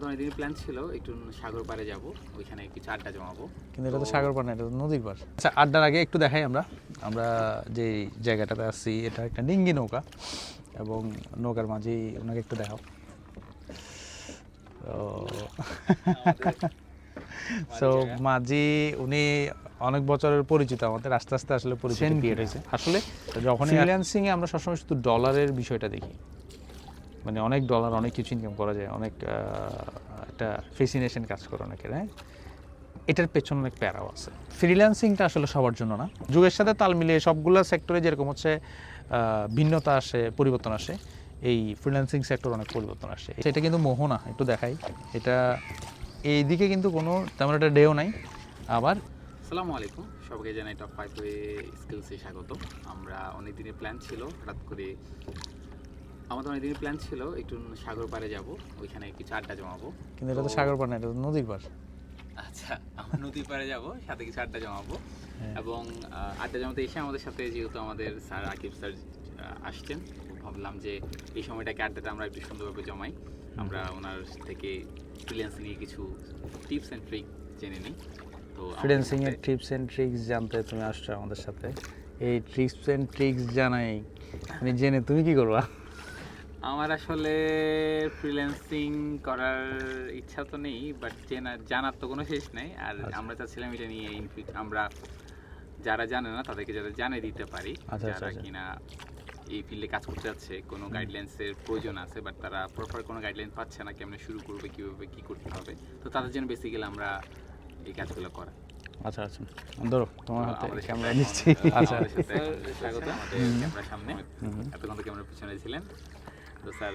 আমাদের অনেকদিন প্ল্যান ছিল একটু সাগর পাড়ে যাব ওইখানে কিছু আড্ডা জমাবো। কিন্তু এটা তো সাগর পার না এটা তো নদীর পার আচ্ছা আড্ডার আগে একটু দেখাই আমরা। আমরা যে জায়গাটাতে আসছি এটা একটা ডিঙ্গি নৌকা এবং নৌকার মাঝেই ওনাকে একটু দেখাও। সো মাঝি উনি অনেক বছরের পরিচিত আমাদের আস্তে আস্তে আসলে পরিচিত ক্রিয়েট হয়েছে। আসলে যখন ফ্রিল্যান্সিং এ আমরা সবসময় শুধু ডলারের বিষয়টা দেখি। মানে অনেক ডলার অনেক কিছু ইনকাম করা যায়, অনেক একটা ফেসিনেশন কাজ করে অনেকের হ্যাঁ? এটার পেছনে অনেক প্যারাও আছে। ফ্রিল্যান্সিংটা আসলে সবার জন্য না। যুগের সাথে তাল মিলিয়ে সবগুলো সেক্টরে যেরকম হচ্ছে ভিন্নতা আসে, পরিবর্তন আসে, এই ফ্রিল্যান্সিং সেক্টর অনেক পরিবর্তন আসে। এটা কিন্তু মোহ না, একটু দেখাই। এটা এই দিকে কিন্তু কোনো তেমন একটা ডেও নাই। আবার আসসালামু আলাইকুম, সবাইকে জানাই টপ ফাইভ স্কিলসে স্বাগত। আমরা অনেক দিনের প্ল্যান ছিল, হঠাৎ করে আমাদের অনেক দিনের প্ল্যান ছিল একটু সাগর পাড়ে যাব ওইখানে কিছু আড্ডা জমাবো। কিন্তু এটা তো সাগর পার না এটা তো নদীর পার আচ্ছা আমরা নদীর পাড়ে যাব সাথে কিছু আড্ডা জমাবো। হ্যাঁ। এবং আড্ডা জমাতে এসে আমাদের সাথে যেহেতু আমাদের স্যার আকিব স্যার আসছেন ভাবলাম যে এই সময়টাকে আড্ডাটা আমরা একটু সুন্দরভাবে জমাই। আমরা ওনার থেকে ফ্রিল্যান্স নিয়ে কিছু টিপস অ্যান্ড ট্রিক জেনে নিই। তো ফ্রিল্যান্সিং এর টিপস এন্ড ট্রিক্স জানতে তুমি আসছো আমাদের সাথে। এই টিপস এন্ড ট্রিক্স জানাই। মানে জেনে তুমি কি করবা? আমার আসলে ফ্রিল্যান্সিং করার ইচ্ছা তো নেই বাট চেনা জানার তো কোনো শেষ নেই। আর আচ্ছা। আমরা চাচ্ছিলাম এটা নিয়ে আমরা যারা জানে না তাদেরকে যারা জানিয়ে দিতে পারি। আচ্ছা, আচ্ছা, যারা। কিনা এই ফিল্ডে কাজ করতে যাচ্ছে কোনো গাইডলাইন্সের প্রয়োজন আছে বাট তারা প্রপার কোনো গাইডলাইন পাচ্ছে না কেমনে শুরু করবে কীভাবে কি করতে হবে। তো তাদের জন্য বেসিক্যালি আমরা এই কাজগুলো করা। আচ্ছা আচ্ছা। ধরো তোমার হাতে ক্যামেরা নিচ্ছি। আচ্ছা। স্বাগত আমাদের ক্যামেরার সামনে। এতক্ষণ তো ক্যামেরার পিছনে ছিলেন। তো স্যার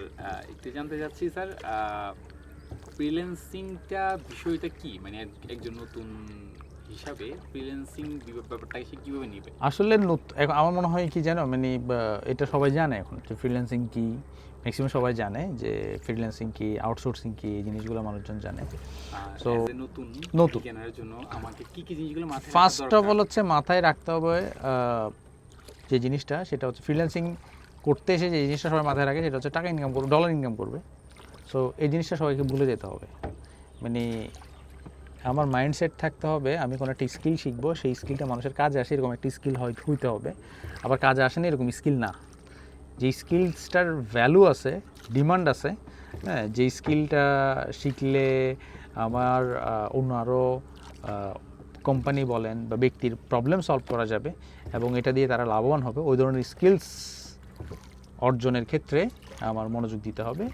একটু জানতে চাচ্ছি স্যার ফ্রিল্যান্সিংটা বিষয়টা কি মানে একজন নতুন হিসাবে ফ্রিল্যান্সিং ব্যাপারটা সে কীভাবে নিবে আসলে এখন আমার মনে হয় কি জানো মানে এটা সবাই জানে এখন যে ফ্রিল্যান্সিং কি ম্যাক্সিমাম সবাই জানে যে ফ্রিল্যান্সিং কি আউটসোর্সিং কি এই জিনিসগুলো মানুষজন জানে a নতুন নতুন। কেনার জন্য আমাকে কি কি জিনিসগুলো মাথায় ফার্স্ট অফ? অল হচ্ছে মাথায় রাখতে হবে যে জিনিসটা সেটা হচ্ছে ফ্রিল্যান্সিং করতে এসে যে জিনিসটা সবাই মাথায় রাখে সেটা হচ্ছে টাকা ইনকাম করবে ডলার ইনকাম করবে। সো এই জিনিসটা সবাইকে ভুলে যেতে হবে। মানে আমার মাইন্ডসেট থাকতে হবে, আমি কোনো একটা স্কিল শিখব, সেই স্কিলটা মানুষের কাজে আসে, এরকম একটা স্কিল হয় হইতে হবে। আবার কাজে আসে না, এরকম স্কিল না। যে স্কিলসটার ভ্যালু আছে ডিমান্ড আছে হ্যাঁ যে স্কিলটা শিখলে আমার অন্য আরও কোম্পানি বলেন বা ব্যক্তির প্রবলেম সলভ করা যাবে এবং এটা দিয়ে তারা লাভবান হবে, ওই ধরনের স্কিলস অর্জনের ক্ষেত্রে আমার মনোযোগ দিতে হবে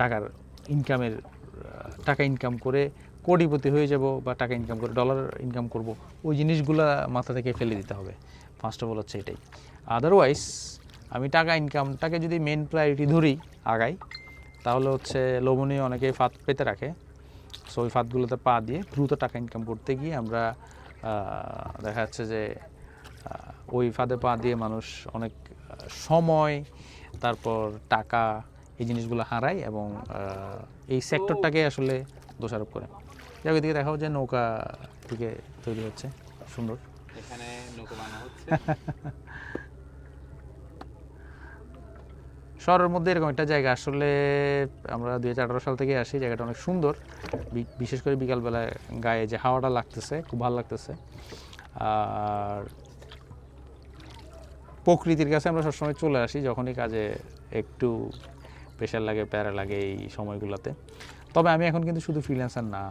টাকার ইনকামের টাকা ইনকাম করে কোটিপতি হয়ে যাব বা টাকা ইনকাম করে ডলার ইনকাম করব, ওই জিনিসগুলা মাথা থেকে ফেলে দিতে হবে। ফার্স্ট অফ অল হচ্ছে এটাই। আদারওয়াইজ আমি টাকা ইনকামটাকে যদি মেন প্রায়োরিটি ধরি, আগাই, তাহলে হচ্ছে লোভনীয় অনেকে ফাঁদ পেতে রাখে। সো ওই ফাঁদগুলোতে পা দিয়ে দ্রুত টাকা ইনকাম করতে গিয়ে আমরা দেখা যাচ্ছে যে ওই ফাঁদে পা দিয়ে মানুষ অনেক সময় তারপর টাকা এই জিনিসগুলো হারায় এবং এই সেক্টরটাকে আসলে দোষারোপ করে। যাক এদিকে দেখাও যে নৌকা থেকে তৈরি হচ্ছে। সুন্দর। এখানে নৌকো হচ্ছে। শহরের মধ্যে এরকম একটা জায়গা। আসলে আমরা দুই হাজার আঠারো সাল থেকে আসি জায়গাটা অনেক সুন্দর। বিশেষ করে বিকালবেলায় গায়ে যে হাওয়াটা লাগতেছে খুব ভালো লাগতেছে। আর প্রকৃতির কাছে আমরা সবসময় চলে আসি যখনই কাজে একটু প্রেশার লাগে, প্যারা লাগে এই সময়গুলোতে। তবে আমি এখন কিন্তু শুধু ফ্রিল্যান্সার না,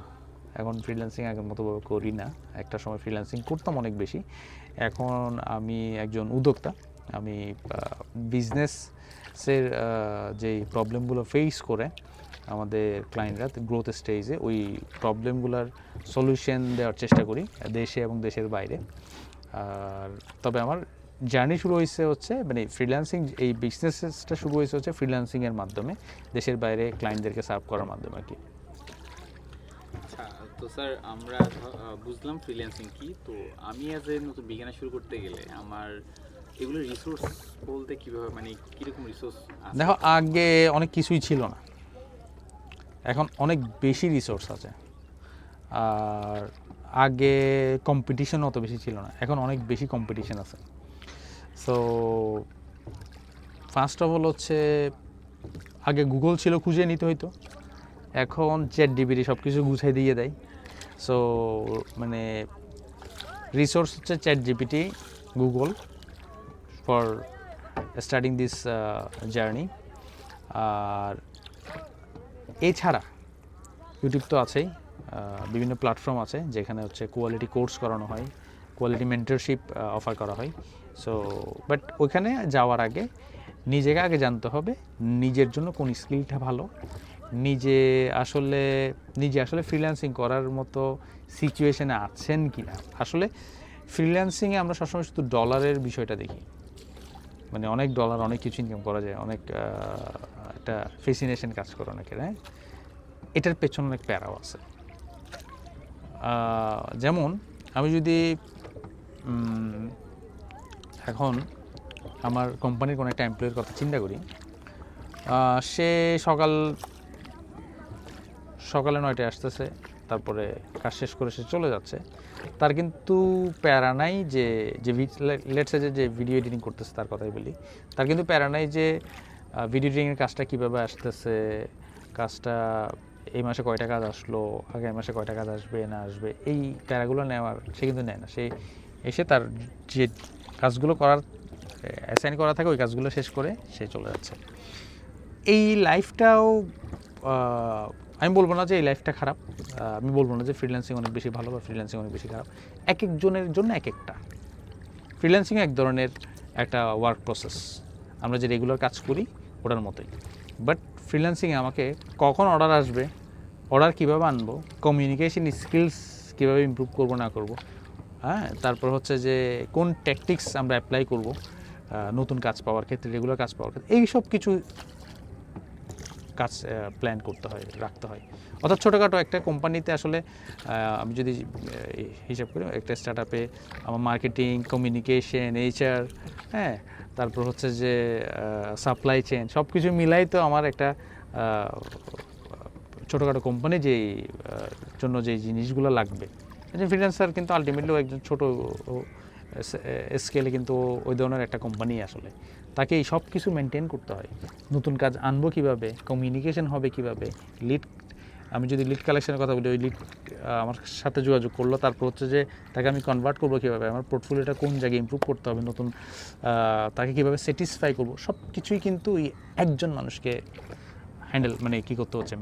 এখন ফ্রিল্যান্সিং আগের মতো করি না। একটা সময় ফ্রিল্যান্সিং করতাম অনেক বেশি। এখন আমি একজন উদ্যোক্তা। আমি বিজনেসের যেই প্রবলেমগুলো ফেস করে আমাদের ক্লায়েন্টরা গ্রোথ স্টেজে ওই প্রবলেমগুলোর সলিউশন দেওয়ার চেষ্টা করি দেশে এবং দেশের বাইরে। আর তবে আমার জার্নি শুরু হয়েছে হচ্ছে মানে ফ্রিল্যান্সিং এই বিজনেসটা শুরু হয়েছে হচ্ছে ফ্রিল্যান্সিংয়ের মাধ্যমে দেশের বাইরে ক্লায়েন্টদেরকে সার্ভ করার মাধ্যমে আর কি। আচ্ছা তো স্যার আমরা বুঝলাম ফ্রিল্যান্সিং কি তো আমি অ্যাজ এ নতুন বিজ্ঞানে শুরু করতে গেলে আমার এগুলো রিসোর্স বলতে কীভাবে মানে কীরকম রিসোর্স দেখো আগে অনেক কিছুই ছিল না। এখন অনেক বেশি রিসোর্স আছে। আর আগে কম্পিটিশন অত বেশি ছিল না। এখন অনেক বেশি কম্পিটিশন আছে। সো ফার্স্ট অফ অল হচ্ছে, আগে গুগল ছিল খুঁজে নিতে হইতো। এখন চ্যাট ডিবিটি সব কিছু গুছাই দিয়ে দেয়। সো মানে রিসোর্স হচ্ছে chat GPT Google for starting this journey আর এছাড়া ইউটিউব তো আছেই বিভিন্ন প্ল্যাটফর্ম আছে যেখানে হচ্ছে কোয়ালিটি কোর্স করানো হয় কোয়ালিটি মেন্টারশিপ অফার করা হয়। সো বাট ওইখানে যাওয়ার আগে নিজেকে আগে জানতে হবে নিজের জন্য কোন স্কিলটা ভালো। নিজে আসলে নিজে আসলে ফ্রিল্যান্সিং করার মতো সিচুয়েশনে আছেন কি না আসলে ফ্রিল্যান্সিংয়ে আমরা সবসময় শুধু ডলারের বিষয়টা দেখি। মানে অনেক ডলার অনেক কিছু ইনকাম করা যায়, অনেক একটা ফেসিনেশন কাজ করে অনেকের হ্যাঁ? এটার পেছনে অনেক প্যারাও আছে। যেমন আমি যদি এখন আমার কোম্পানির কোনো একটা এমপ্লয়ের কথা চিন্তা করি। সে সকাল, সকালে নয়টায় আসতেছে, তারপরে কাজ শেষ করে সে চলে যাচ্ছে। তার কিন্তু প্যারা নাই যে যে লেটসে যে ভিডিও এডিটিং করতেছে তার কথাই বলি। তার কিন্তু প্যারা নাই যে ভিডিও এডিটিংয়ের কাজটা কীভাবে আসতেছে, কাজটা এই মাসে কয়টা কাজ আসলো, আগামী মাসে কয়টা কাজ আসবে, না আসবে, এই প্যারাগুলো নেওয়ার সে কিন্তু নেয় না। সে এসে তার যে কাজগুলো করার অ্যাসাইন করা থাকে, ওই কাজগুলো শেষ করে সে চলে যাচ্ছে। এই লাইফটাও আমি বলব না যে এই লাইফটা খারাপ আমি বলব না যে ফ্রিল্যান্সিং অনেক বেশি ভালো বা ফ্রিল্যান্সিং অনেক বেশি খারাপ। এক একজনের জন্য এক একটা। ফ্রিল্যান্সিং এক ধরনের একটা ওয়ার্ক প্রসেস আমরা যে রেগুলার কাজ করি, ওটার মতোই। বাট ফ্রিল্যান্সিংয়ে আমাকে কখন অর্ডার আসবে অর্ডার কীভাবে আনব কমিউনিকেশন স্কিলস কীভাবে ইমপ্রুভ করব, না করব হ্যাঁ তারপর হচ্ছে যে কোন ট্যাকটিক্স আমরা অ্যাপ্লাই করব নতুন কাজ পাওয়ার ক্ষেত্রে রেগুলার কাজ পাওয়ার ক্ষেত্রে এই সব কিছু কাজ প্ল্যান করতে হয়, রাখতে হয়। অর্থাৎ ছোটোখাটো একটা কোম্পানিতে আসলে আমি যদি হিসাব করি, একটা স্টার্ট আপে আমার মার্কেটিং কমিউনিকেশন এইচআর হ্যাঁ তারপর হচ্ছে যে সাপ্লাই চেন সব কিছু মিলাই তো আমার একটা ছোটোখাটো কোম্পানি যেই জন্য যে জিনিসগুলো লাগবে। ফ্রিল্যান্সার কিন্তু আলটিমেটলি একজন ছোটো স্কেলে কিন্তু ওই ধরনের একটা কোম্পানি আসলে। তাকে এই সব কিছু মেনটেন করতে হয়। নতুন কাজ আনব কীভাবে? কমিউনিকেশন হবে কীভাবে? লিড আমি যদি লিড কালেকশনের কথা বলি, ওই লিড আমার সাথে যোগাযোগ করল। তারপর হচ্ছে যে তাকে আমি কনভার্ট করব কীভাবে? আমার পোর্টফোলিওটা কোন জায়গায় ইমপ্রুভ করতে হবে? নতুন তাকে কীভাবে স্যাটিসফাই করব? সব কিছুই কিন্তু একজন মানুষকে হ্যান্ডেল মানে কী করতে হচ্ছে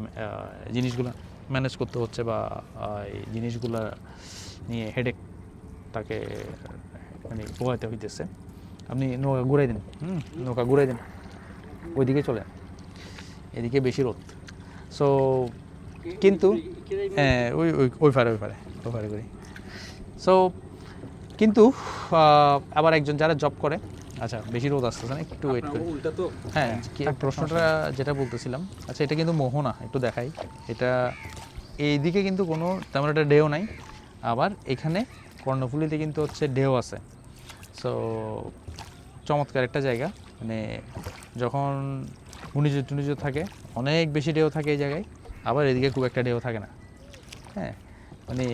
জিনিসগুলো। ম্যানেজ করতে হচ্ছে বা এই জিনিসগুলো নিয়ে হেডেক তাকে মানে পোহাইতে হইতেছে। আপনি নৌকা ঘুরাই দিন। হুম, নৌকা ঘুরাই দিন। ওইদিকে চলে। এদিকে বেশি রোদ। সো কিন্তু হ্যাঁ ওই ওই ওই পারে ওই পারে ওই পারে করি। সো কিন্তু আবার একজন যারা জব করে আচ্ছা বেশি রোদ আসতেছে না একটু ওয়েট করি উল্টা তো হ্যাঁ প্রশ্নটা যেটা বলতেছিলাম আচ্ছা এটা কিন্তু মোহনা একটু দেখাই। এটা এইদিকে কিন্তু কোনো তেমন একটা ঢেউ নাই আবার এখানে কর্ণফুলিতে কিন্তু হচ্ছে ঢেউ আছে। সো চমৎকার একটা জায়গা মানে যখন ঘূর্ণিঝড় টুর্ণিঝড় থাকে অনেক বেশি ঢেউ থাকে এই জায়গায় আবার এদিকে খুব একটা ঢেউ থাকে না। হ্যাঁ মানে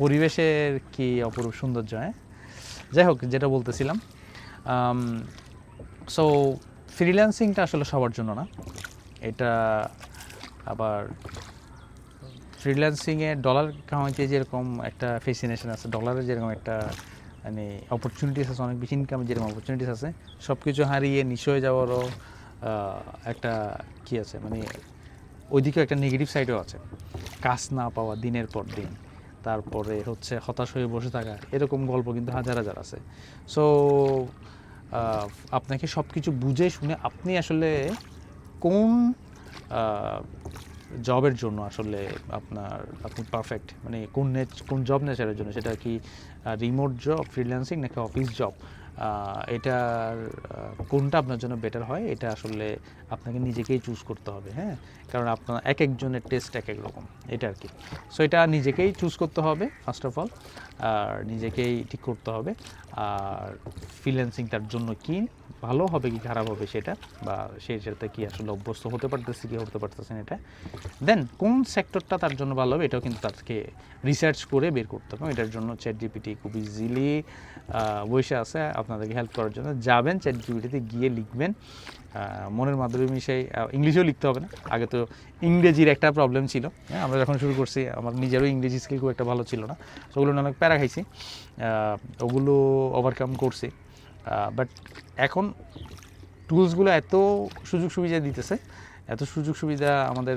পরিবেশের কি অপরূপ সৌন্দর্য হ্যাঁ? যাই হোক যেটা বলতেছিলাম সো ফ্রিল্যান্সিংটা আসলে সবার জন্য না। এটা আবার ফ্রিল্যান্সিংয়ে ডলার কামাইতে যেরকম একটা ফেসিনেশন আছে ডলারের যেরকম একটা মানে অপরচুনিটিস আছে, অনেক বেশি ইনকামের যেরকম অপরচুনিটিস আছে সব কিছু হারিয়ে নিঃস হয়ে যাওয়ারও একটা কি আছে মানে ওইদিকেও একটা নেগেটিভ সাইডও আছে। কাজ না পাওয়া দিনের পর দিন। তারপরে হচ্ছে হতাশ হয়ে বসে থাকা, এরকম গল্প কিন্তু হাজার হাজার আছে। সো আপনাকে সব কিছু বুঝে শুনে আপনি আসলে কোন জবের জন্য আসলে আপনার, আপনি পারফেক্ট মানে কোন কোন জব নেচারের জন্য? সেটা কি রিমোট জব ফ্রিল্যান্সিং নাকি অফিস জব এটার কোনটা আপনার জন্য বেটার হয়, এটা আসলে আপনাকে নিজেকেই চুজ করতে হবে হ্যাঁ? কারণ আপনার এক একজনের টেস্ট এক এক রকম, এটা আর কি। সো এটা নিজেকেই চুজ করতে হবে ফার্স্ট অফ অল আর নিজেকেই ঠিক করতে হবে, আর ফ্রিল্যান্সিং তার জন্য কি ভালো হবে কি খারাপ হবে সেটা? বা সে সেটাতে কি আসলে অভ্যস্ত হতে পারতেছে, কি হতে পারতেছে এটা? দেন কোন সেক্টরটা তার জন্য ভালো হবে এটাও কিন্তু তাকে রিসার্চ করে বের করতে হবে। এটার জন্য চ্যাট জিপিটি খুব ইজিলি বসে আছে আপনাদেরকে হেল্প করার জন্য। যাবেন চ্যাট জিপিটিতে গিয়ে লিখবেন। মনের মাধ্যমে মিশাই ইংলিশেও লিখতে হবে না। আগে তো ইংরেজির একটা প্রবলেম ছিল। হ্যাঁ আমরা যখন শুরু করছি, আমার নিজেরও ইংরেজি স্কিল খুব একটা ভালো ছিল না। ওগুলো অনেক প্যারা খাইছি। ওগুলো ওভারকাম করছি। বাট এখন টুলসগুলো এত সুযোগ সুবিধা দিতেছে, এত সুযোগ সুবিধা আমাদের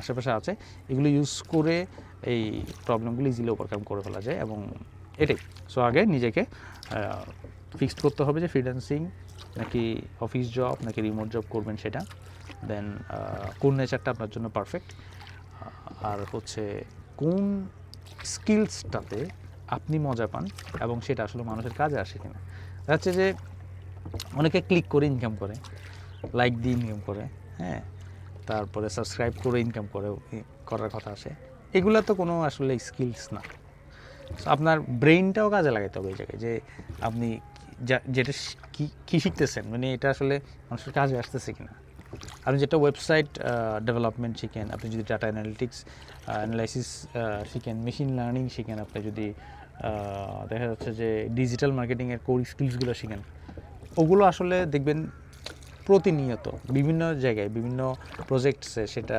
আশেপাশে আছে, এগুলো ইউজ করে এই প্রবলেমগুলো ইজিলি ওভারকাম করে ফেলা যায় এবং এটাই। সো আগে নিজেকে ফিক্সড করতে হবে যে ফ্রিল্যান্সিং নাকি অফিস জব নাকি রিমোট জব করবেন সেটা। দেন কোন নেচারটা আপনার জন্য পারফেক্ট আর হচ্ছে কোন স্কিলসটাতে আপনি মজা পান এবং সেটা আসলে মানুষের কাজে আসে কিনা। হচ্ছে যে অনেকে ক্লিক করে ইনকাম করে লাইক দিয়ে ইনকাম করে হ্যাঁ? তারপরে সাবস্ক্রাইব করে ইনকাম করে করার কথা আসে। এগুলো তো কোনো আসলে স্কিলস না। আপনার ব্রেইনটাও কাজে লাগাইতে হবে এই জায়গায় যে আপনি যা- যেটা কি শিখতেছেন মানে এটা আসলে মানুষের কাজে আসতেছে কিনা। আপনি যেটা ওয়েবসাইট ডেভেলপমেন্ট শিখেন, আপনি যদি ডাটা অ্যানালিটিক্স অ্যানালাইসিস শিখেন মেশিন লার্নিং শিখেন, আপনি যদি দেখা যাচ্ছে যে ডিজিটাল মার্কেটিংয়ের কোর স্কিলসগুলো শিখেন। ওগুলো আসলে দেখবেন প্রতিনিয়ত বিভিন্ন জায়গায়, বিভিন্ন প্রজেক্টসে সেটা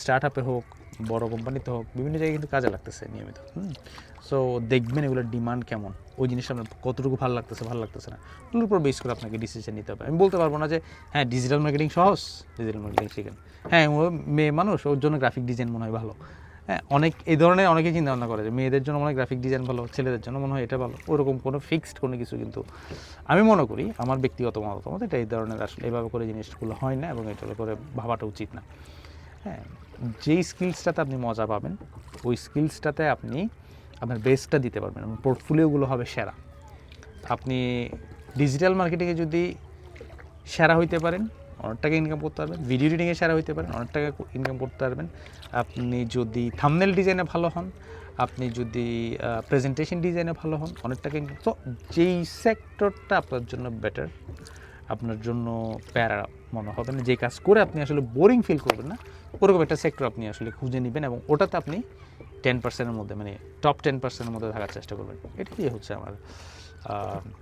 স্টার্ট আপে হোক, বড় কোম্পানিতে হোক, বিভিন্ন জায়গায় কিন্তু কাজে লাগতেছে নিয়মিত, হুম? সো দেখবেন এগুলোর ডিমান্ড কেমন? ওই জিনিসটা আপনার কতটুকু ভালো লাগতেছে ভালো লাগতেছে না। ওগুলোর উপর বেস করে আপনাকে ডিসিশন নিতে হবে। আমি বলতে পারব না যে হ্যাঁ ডিজিটাল মার্কেটিং সহজ ডিজিটাল মার্কেটিং শিখেন। হ্যাঁ মেয়ে মানুষ, ওর জন্য গ্রাফিক ডিজাইন মনে হয় ভালো। অনেক, এই ধরনের অনেকে চিন্তা ভাবনা করে যে মেয়েদের জন্য মনে হয় গ্রাফিক ডিজাইন ভালো, ছেলেদের জন্য মনে হয় এটা ভালো। ওরকম কোনো ফিক্সড কোনো কিছু কিন্তু আমি মনে করি, আমার ব্যক্তিগত মতামত, এটা এই ধরনের আসলে এভাবে করে জিনিসগুলো হয় না এবং এটা করে ভাবাটা উচিত না। হ্যাঁ যেই স্কিলসটাতে আপনি মজা পাবেন, ওই স্কিলসটাতে আপনি আপনার বেস্টটা দিতে পারবেন পোর্টফোলিওগুলো হবে সেরা। আপনি ডিজিটাল মার্কেটিংয়ে যদি সেরা হইতে পারেন অনেক টাকা ইনকাম করতে পারবেন ভিডিও এডিটিংয়ে সেরা হইতে পারেন, অনেক টাকা ইনকাম করতে পারবেন। আপনি যদি থামনেল ডিজাইনে ভালো হন, আপনি যদি প্রেজেন্টেশন ডিজাইনে ভালো হন, অনেক টাকা ইনকাম তো যেই সেক্টরটা আপনার জন্য বেটার আপনার জন্য প্যারা মনে হবে না, যে কাজ করে আপনি আসলে বোরিং ফিল করবেন না, ওরকম একটা সেক্টর আপনি আসলে খুঁজে নেবেন এবং ওটাতে আপনি টেন পার্সেন্টের মধ্যে মানে টপ টেন পার্সেন্টের মধ্যে থাকার চেষ্টা করবেন। এটাই হচ্ছে আমার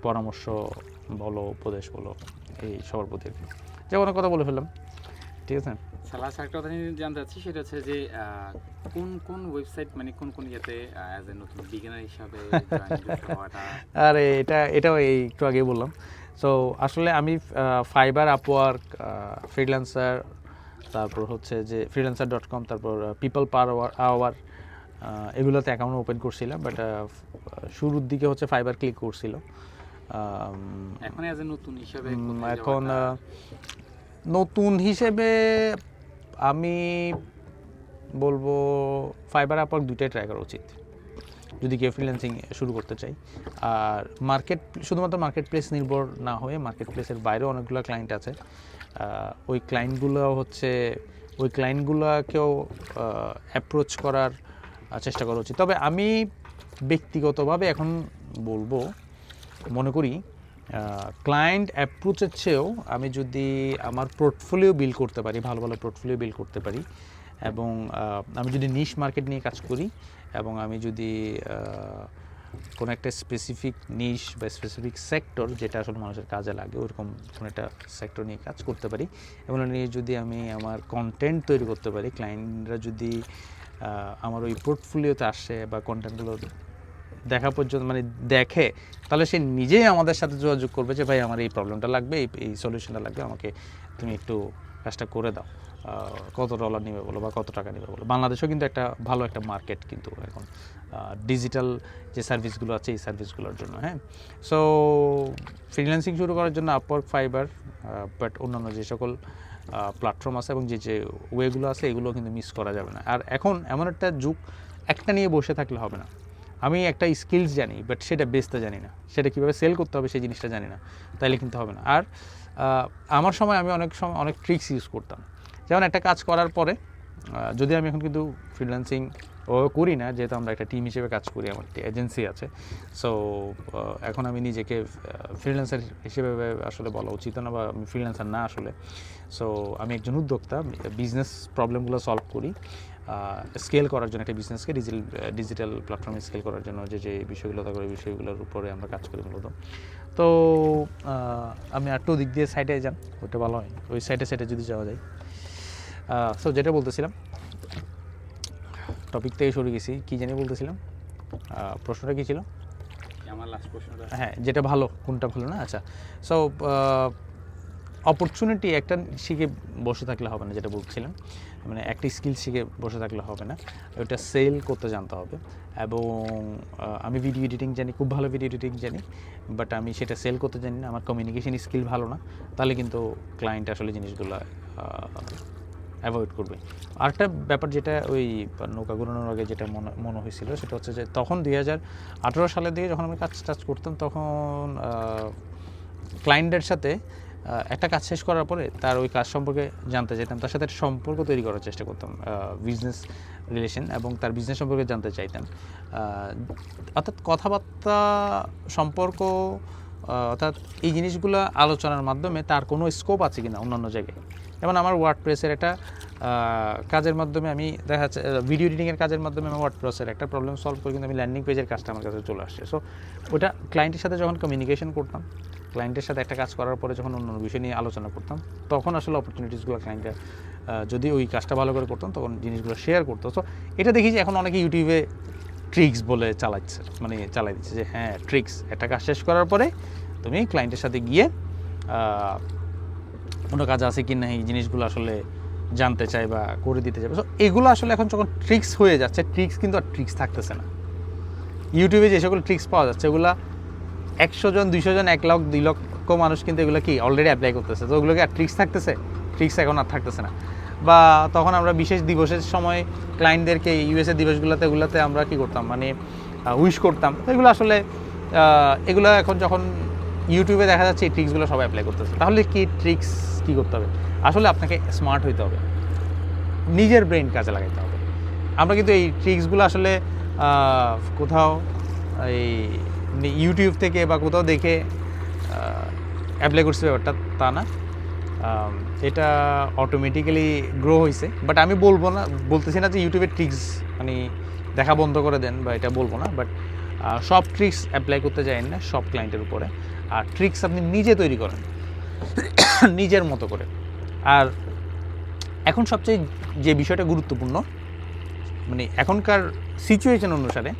পরামর্শ বলো, উপদেশ বলো, এই সবার প্রতি যেমন কথা বলে ফেললাম। ঠিক আছে? লাস্ট একটা কথা জানতে চাচ্ছি সেটা হচ্ছে যে কোন কোন ওয়েবসাইট মানে কোন কোন ইয়েতে অ্যাজ এ নতুন বিগিনার হিসাবে আরে এটা এটাও এই একটু আগে বললাম। সো আসলে আমি ফাইবার আপওয়ার্ক ফ্রিল্যান্সার তারপর হচ্ছে যে ফ্রিল্যান্সার ডট কম তারপর পিপল পার আওয়ার এগুলোতে অ্যাকাউন্ট ওপেন করছিলাম বাট শুরুর দিকে হচ্ছে ফাইবার ক্লিক করছিল। এখন এ নতুন হিসাবে এখন নতুন হিসেবে আমি বলব ফাইবার আপওয়ার্ক দুইটাই ট্রাই করা উচিত। যদি কেউ ফ্রিল্যান্সিং শুরু করতে চাই আর মার্কেট শুধুমাত্র মার্কেট প্লেস নির্ভর না হয়ে মার্কেট প্লেসের বাইরেও অনেকগুলো ক্লায়েন্ট আছে। ওই ক্লায়েন্টগুলো হচ্ছে ওই ক্লায়েন্টগুলোকেও অ্যাপ্রোচ করার চেষ্টা করা উচিত। তবে আমি ব্যক্তিগতভাবে এখন বলব মনে করি ক্লায়েন্ট অ্যাপ্রোচের চেয়েও আমি যদি আমার পোর্টফোলিও বিল করতে পারি, ভালো ভালো পোর্টফোলিও বিল করতে পারি, এবং আমি যদি নিশ মার্কেট নিয়ে কাজ করি, এবং আমি যদি কোনো একটা স্পেসিফিক নিশ বা স্পেসিফিক সেক্টর যেটা আসলে মানুষের কাজে লাগে, ওরকম কোনো একটা সেক্টর নিয়ে কাজ করতে পারি এবং নিয়ে যদি আমি আমার কন্টেন্ট তৈরি করতে পারি ক্লায়েন্টরা যদি আমার ওই পোর্টফোলিওতে আসে বা কন্টেন্টগুলো দেখা পর্যন্ত মানে দেখে, তাহলে সে নিজেই আমাদের সাথে যোগাযোগ করবে যে, ভাই, আমার এই প্রবলেমটা লাগবে, এই এই সলিউশনটা লাগবে, আমাকে তুমি একটু কাজটা করে দাও। কত ডলার নেবে বলো বা কত টাকা নেবে বলো। বাংলাদেশেও কিন্তু একটা ভালো একটা মার্কেট কিন্তু এখন ডিজিটাল যে সার্ভিসগুলো আছে, এই সার্ভিসগুলোর জন্য হ্যাঁ? সো ফ্রিল্যান্সিং শুরু করার জন্য আপওয়ার্ক ফাইবার বাট অন্যান্য যে সকল প্ল্যাটফর্ম আছে এবং যে যে ওয়েগুলো আছে, এগুলো কিন্তু মিস করা যাবে না। আর এখন এমন একটা যুগ, একটা নিয়ে বসে থাকলে হবে না। আমি একটা স্কিলস জানি বাট সেটা বেচতে জানি না। সেটা কীভাবে সেল করতে হবে সেই জিনিসটা জানি না। তাইলে কিন্তু হবে না। আর আমার সময় আমি অনেক সময় অনেক ট্রিক্স ইউজ করতাম। যেমন একটা কাজ করার পরে যদি আমি এখন কিন্তু ফ্রিল্যান্সিং করি না, যেহেতু আমরা একটা টিম হিসেবে কাজ করি আমার একটি এজেন্সি আছে। সো এখন আমি নিজেকে ফ্রিল্যান্সার হিসেবে আসলে বলা উচিত না বা আমি ফ্রিল্যান্সার না আসলে। সো আমি একজন উদ্যোক্তা বিজনেস প্রবলেমগুলো সলভ করি। স্কেল করার জন্য একটা বিজনেসকে ডিজিটাল ডিজিটাল প্ল্যাটফর্মে স্কেল করার জন্য যে যে বিষয়গুলো থাকে ওই বিষয়গুলোর উপরে আমরা কাজ করি মূলত। তো আমি আরেকটু দিক দিয়ে সাইডে যান ওইটা ভালো হয়। ওই সাইডে সাইডে যদি যাওয়া যায়। সো যেটা বলতেছিলাম টপিক থেকে সরে গেছি। কী জানি বলতেছিলাম? প্রশ্নটা কী ছিল? আমার লাস্ট প্রশ্নটা। হ্যাঁ যেটা ভালো কোনটা ভালো না? আচ্ছা। সো অপরচুনিটি একটা শিখে বসে থাকলে হবে না, যেটা বলছিলাম। মানে একটা স্কিল শিখে বসে থাকলে হবে না। ওটা সেল করতে জানতে হবে। এবং আমি ভিডিও এডিটিং জানি, খুব ভালো ভিডিও এডিটিং জানি বাট আমি সেটা সেল করতে জানি না। আমার কমিউনিকেশন স্কিল ভালো না। তাহলে কিন্তু ক্লায়েন্ট আসলে জিনিসগুলো অ্যাভয়েড করবে। আরেকটা ব্যাপার যেটা ওই নৌকা ঘুরানোর আগে যেটা মনে মনে হয়েছিল, সেটা হচ্ছে যে তখন দুই হাজার আঠেরো সালের দিকে যখন আমি কাজ টাজ করতাম, তখন ক্লায়েন্টের সাথে একটা কাজ শেষ করার পরে তার ওই কাজ সম্পর্কে জানতে চাইতাম, তার সাথে একটা সম্পর্ক তৈরি করার চেষ্টা করতাম বিজনেস রিলেশন এবং তার বিজনেস সম্পর্কে জানতে চাইতাম। অর্থাৎ কথাবার্তা সম্পর্ক অর্থাৎ এই জিনিসগুলো আলোচনার মাধ্যমে তার কোনো স্কোপ আছে কিনা অন্যান্য জায়গায়। যেমন আমার ওয়ার্ড প্রেসের একটা কাজের মাধ্যমে আমি দেখা যাচ্ছে ভিডিও এডিটিংয়ের কাজের মাধ্যমে আমি ওয়ার্ড প্রেসের একটা প্রবলেম সলভ করে কিন্তু আমি ল্যান্ডিং পেজের কাজটা আমার কাছে চলে আসছে। সো ওটা ক্লায়েন্টের সাথে যখন কমিউনিকেশন করতাম ক্লায়েন্টের সাথে একটা কাজ করার পরে যখন অন্য বিষয় নিয়ে আলোচনা করতাম, তখন আসলে অপরচুনিটিসগুলো ক্লায়েন্টের যদি ওই কাজটা ভালো করে করতাম, তখন জিনিসগুলো শেয়ার করতো। তো এটা দেখি যে এখন অনেকে ইউটিউবে ট্রিক্স বলে চালাচ্ছে মানে চালাই দিচ্ছে যে হ্যাঁ ট্রিক্স একটা কাজ শেষ করার পরে তুমি ক্লায়েন্টের সাথে গিয়ে কোনো কাজ আছে কি না এই জিনিসগুলো আসলে জানতে চাই বা করে দিতে চাই। সো এগুলো আসলে এখন যখন ট্রিক্স হয়ে যাচ্ছে ট্রিক্স কিন্তু আর ট্রিক্স থাকতেছে না। ইউটিউবে যে সকল ট্রিক্স পাওয়া যাচ্ছে ওগুলা একশো জন দুইশো জন এক লাখ দুই লক্ষ মানুষ কিন্তু এগুলো কি অলরেডি অ্যাপ্লাই করতেছে। তো ওগুলোকে আর ট্রিক্স থাকতেছে? ট্রিক্স এখন আর থাকতেছে না। বা তখন আমরা বিশেষ দিবসের সময় ক্লায়েন্টদেরকে ইউএসএ দিবসগুলোতে এগুলোতে আমরা কি করতাম? মানে উইশ করতাম। তো এগুলো আসলে এগুলো এখন যখন ইউটিউবে দেখা যাচ্ছে এই ট্রিক্সগুলো সবাই অ্যাপ্লাই করতেছে। তাহলে কি ট্রিক্স কি করতে হবে? আসলে আপনাকে স্মার্ট হইতে হবে। নিজের ব্রেন কাজে লাগাইতে হবে। আমরা কিন্তু এই ট্রিক্সগুলো আসলে কোথাও এই ইউটিউব থেকে বা কোথাও দেখে অ্যাপ্লাই করছে ব্যাপারটা, তা না। এটা অটোমেটিক্যালি গ্রো হয়েছে বাট আমি বলব না, বলতেছি না যে ইউটিউবের ট্রিক্স মানে দেখা বন্ধ করে দেন বা এটা বলব না বাট সব ট্রিক্স অ্যাপ্লাই করতে যাই না, সব ক্লায়েন্টের উপরে। আর ট্রিক্স আপনি নিজে তৈরি করেন, নিজের মতো করে। আর এখন সবচেয়ে যে বিষয়টা গুরুত্বপূর্ণ মানে এখনকার সিচুয়েশন অনুসারে,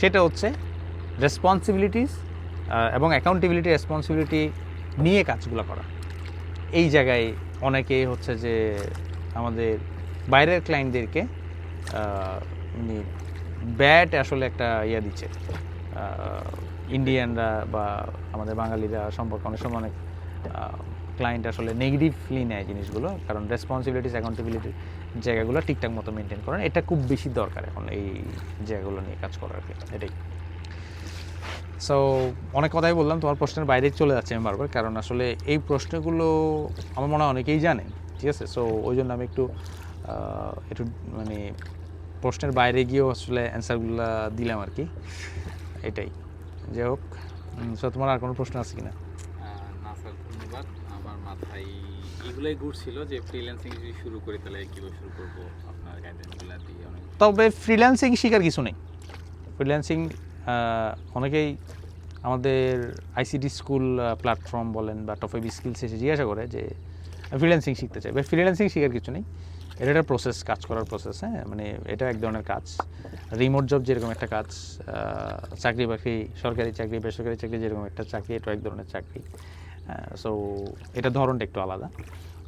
সেটা হচ্ছে রেসপন্সিবিলিটিস এবং অ্যাকাউন্টেবিলিটি রেসপন্সিবিলিটি নিয়ে কাজগুলো করা। এই জায়গায় অনেকে হচ্ছে যে আমাদের বাইরের ক্লায়েন্টদেরকে ব্যাট আসলে একটা ইয়ে দিচ্ছে। ইন্ডিয়ানরা বা আমাদের বাঙালিরা সম্পর্কে অনেক সময় অনেক ক্লায়েন্ট আসলে নেগেটিভলি নেয় জিনিসগুলো, কারণ রেসপন্সিবিলিটিস অ্যাকাউন্টেবিলিটির জায়গাগুলো ঠিকঠাক মতো মেনটেন করেন। এটা খুব বেশি দরকার এখন এই জায়গাগুলো নিয়ে কাজ করার এটাই। সো অনেক কথাই বললাম তোমার প্রশ্নের বাইরে চলে যাচ্ছে আমি বারবার কারণ আসলে এই প্রশ্নগুলো আমার মনে হয় অনেকেই জানে ঠিক আছে? সো ওই জন্য আমি একটু একটু মানে প্রশ্নের বাইরে গিয়েও আসলে অ্যান্সারগুলো দিলাম আর কি। এটাই। যাই হোক সো তোমার আর কোনো প্রশ্ন আছে কিনা? আহ, না স্যার ধন্যবাদ। আমার মাথায় এগুলোই ঘুরছিল যে ফ্রিল্যান্সিং যদি শুরু করি তাহলে কীভাবে শুরু করব? আপনার গাইডেন্সগুলো দিয়ে তবে ফ্রিল্যান্সিং শেখার কিছু নেই। ফ্রিল্যান্সিং অনেকেই আমাদের আইসিডি স্কুল প্ল্যাটফর্ম বলেন বা টফেবি স্কিলস এসে জিজ্ঞাসা করে যে ফ্রিল্যান্সিং শিখতে চাই বা ফ্রিল্যান্সিং শেখার কিছু নেই। এটা একটা প্রসেস কাজ করার প্রসেস হ্যাঁ? মানে এটা এক ধরনের কাজ। রিমোট জব যেরকম একটা কাজ চাকরি বাকরি, সরকারি চাকরি, বেসরকারি চাকরি যেরকম একটা চাকরি এটা এক ধরনের চাকরি। সো এটা ধরনটা একটু আলাদা।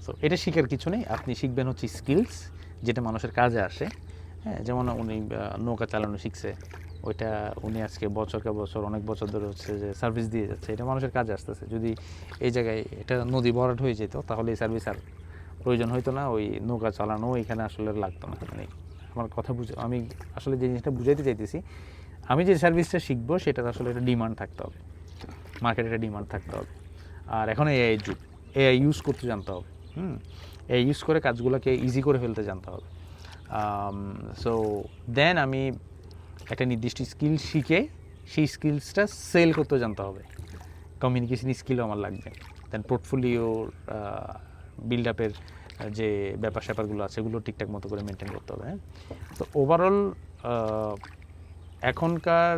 সো এটা শেখার কিছু নেই। আপনি শিখবেন হচ্ছে স্কিলস যেটা মানুষের কাজে আসে। হ্যাঁ যেমন উনি নৌকা চালানো শিখছে। ওইটা উনি আজকে বছরকে বছর, অনেক বছর ধরে হচ্ছে যে সার্ভিস দিয়ে যাচ্ছে। এটা মানুষের কাজে আসতেছে। যদি এই জায়গায় এটা নদী ভরাট হয়ে যেত, তাহলে এই সার্ভিস আর প্রয়োজন হতো না। ওই নৌকা চালানো, এখানে আসলে লাগতো না। মানে আমার কথা বুঝে, আমি আসলে যে জিনিসটা বুঝাইতে চাইতেছি, আমি যে সার্ভিসটা শিখব, সেটার আসলে একটা ডিমান্ড থাকতে হবে। মার্কেটে একটা ডিমান্ড থাকতে হবে। আর এখন এআই যুগ। এআই ইউজ করতে জানতে হবে। হুম? এআই ইউজ করে কাজগুলোকে ইজি করে ফেলতে জানতে হবে। সো দেন আমি একটা নির্দিষ্ট স্কিল শিখে সেই স্কিলসটা সেল করতে জানতে হবে। কমিউনিকেশন স্কিলও আমার লাগবে। দেন পোর্টফোলিও বিল্ড আপের যে ব্যাপার স্যাপারগুলো আছে, এগুলো ঠিকঠাক মতো করে মেনটেন করতে হবে হ্যাঁ? তো ওভারঅল এখনকার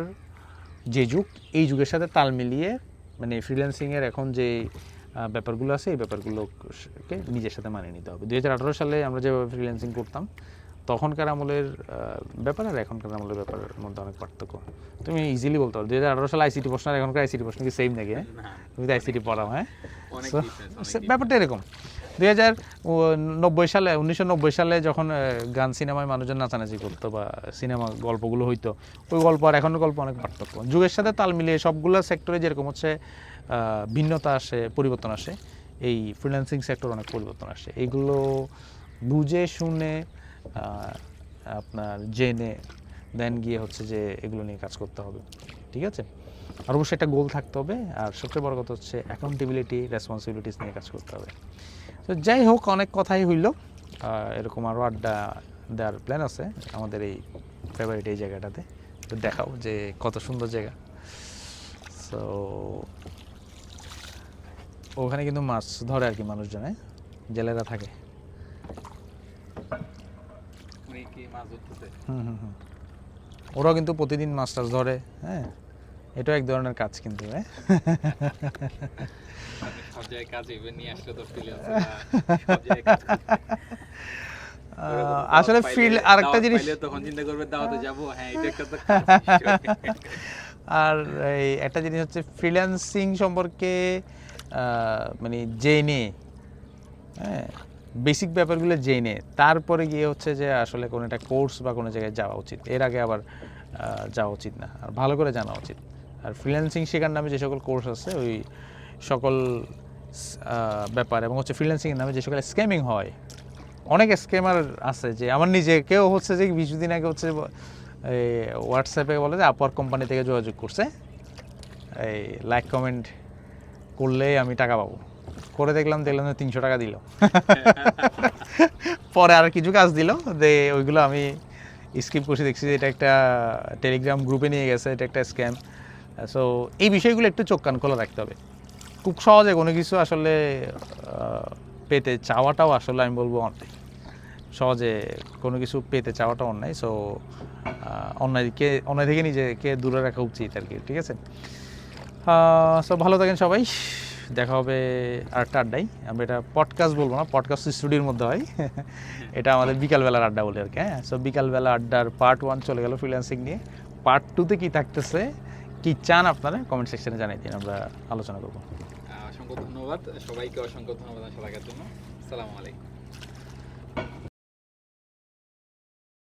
যে যুগ, এই যুগের সাথে তাল মিলিয়ে মানে ফ্রিল্যান্সিংয়ের এখন যে ব্যাপারগুলো আছে, এই ব্যাপারগুলোকে নিজের সাথে মানিয়ে নিতে হবে। দু হাজার আঠেরো সালে আমরা যেভাবে ফ্রিল্যান্সিং করতাম তখনকার আমলের ব্যাপার আর এখনকার আমলের ব্যাপারের মধ্যে অনেক পার্থক্য। তুমি ইজিলি বলতে পারো। দুই সালে আইসিটি প্রশ্ন আর এখনকার আইসিটি প্রশ্ন কি সেম নাকি হ্যাঁ? তুমি তো আইসিটি পড়াও হ্যাঁ? ব্যাপারটা এরকম। দুই হাজার নব্বই সালে উনিশশো নব্বই সালে যখন গান সিনেমায় মানুষজন নাচানাচি করতো বা সিনেমা গল্পগুলো হইতো ওই গল্প আর এখনের গল্প অনেক পার্থক্য। যুগের সাথে তাল মিলিয়ে সবগুলো সেক্টরে যেরকম হচ্ছে ভিন্নতা আসে পরিবর্তন আসে এই ফ্রিল্যান্সিং সেক্টর অনেক পরিবর্তন আসে। এগুলো বুঝে শুনে আপনার জেনে দেন গিয়ে হচ্ছে যে এগুলো নিয়ে কাজ করতে হবে। ঠিক আছে? আর অবশ্যই একটা গোল থাকতে হবে। আর সবচেয়ে বড় কথা হচ্ছে অ্যাকাউন্টেবিলিটি রেসপন্সিবিলিটিস নিয়ে কাজ করতে হবে। তো যাই হোক, অনেক কথাই হইল। এরকম আরও আড্ডা দেওয়ার প্ল্যান আছে আমাদের এই ফেভারিট এই জায়গাটাতে। তো দেখাও যে কত সুন্দর জায়গা। সো ওখানে কিন্তু মাছ ধরে আর কি মানুষজনে। জেলেরা থাকে উনি কি মাছ ধরতেছে হুম হুম হুম। ওরাও কিন্তু প্রতিদিন মাছ টাছ ধরে হ্যাঁ? এটাও এক ধরনের কাজ কিন্তু হ্যাঁ? সব জায়গায় কাজ নিয়ে আসলে তো সব জায়গায় আহ, আসলে ফিল আরেকটা জিনিস তখন চিন্তা করবে দাওয়াতে যাব। হ্যাঁ এটা একটা তো আর এই একটা জিনিস হচ্ছে ফ্রিল্যান্সিং সম্পর্কে আহ, মানে জেনে হ্যাঁ? বেসিক ব্যাপারগুলো জেনে তারপরে গিয়ে হচ্ছে যে আসলে কোনো একটা কোর্স বা কোনো জায়গায় যাওয়া উচিত। এর আগে আবার যাওয়া উচিত না। আর ভালো করে জানা উচিত। আর ফ্রিল্যান্সিং শেখার নামে যে সকল কোর্স আছে, ওই সকল ব্যাপার এবং হচ্ছে ফ্রিল্যান্সিংয়ের নামে যে সকল স্ক্যামিং হয়, অনেক স্ক্যামার আছে যে আমার নিজে কেউ হচ্ছে যে কিছুদিন আগে হচ্ছে এই হোয়াটসঅ্যাপে বলে যে আপওয়ার কোম্পানি থেকে যোগাযোগ করছে। এই লাইক কমেন্ট করলে আমি টাকা পাবো। করে দেখলাম দেখলাম তিনশো টাকা দিল। পরে আর কিছু কাজ দিল, যে ওইগুলো আমি স্কিপ করছি, দেখছি যে এটা একটা টেলিগ্রাম গ্রুপে নিয়ে গেছে, এটা একটা স্ক্যাম। সো এই বিষয়গুলো একটু চোখ কান খোলা রাখতে হবে। খুব সহজে কোনো কিছু আসলে পেতে চাওয়াটাও আসলে আমি বলব অন্যায়। সহজে কোনো কিছু পেতে চাওয়াটা অন্যায়। সো অন্যায়কে, অন্যায় থেকে নিজেকে দূরে রাখা উচিত আর কি, ঠিক আছে? সো ভালো থাকেন সবাই। দেখা হবে আরেকটা আড্ডাই আমরা এটা পডকাস্ট বলব না পডকাস্ট স্টুডিওর মধ্যে হয়। এটা আমাদের বিকালবেলার আড্ডা বলে আর কি হ্যাঁ? সো বিকালবেলা আড্ডার পার্ট ওয়ান চলে গেল ফ্রিল্যান্সিং নিয়ে। পার্ট টুতে কী থাকতেছে, কী চান আপনারা? কমেন্ট সেকশনে জানাই দিন, আমরা আলোচনা করব। অসংখ্য ধন্যবাদ। সবাইকে অসংখ্য ধন্যবাদ সবাইকার জন্য। আসসালামু আলাইকুম।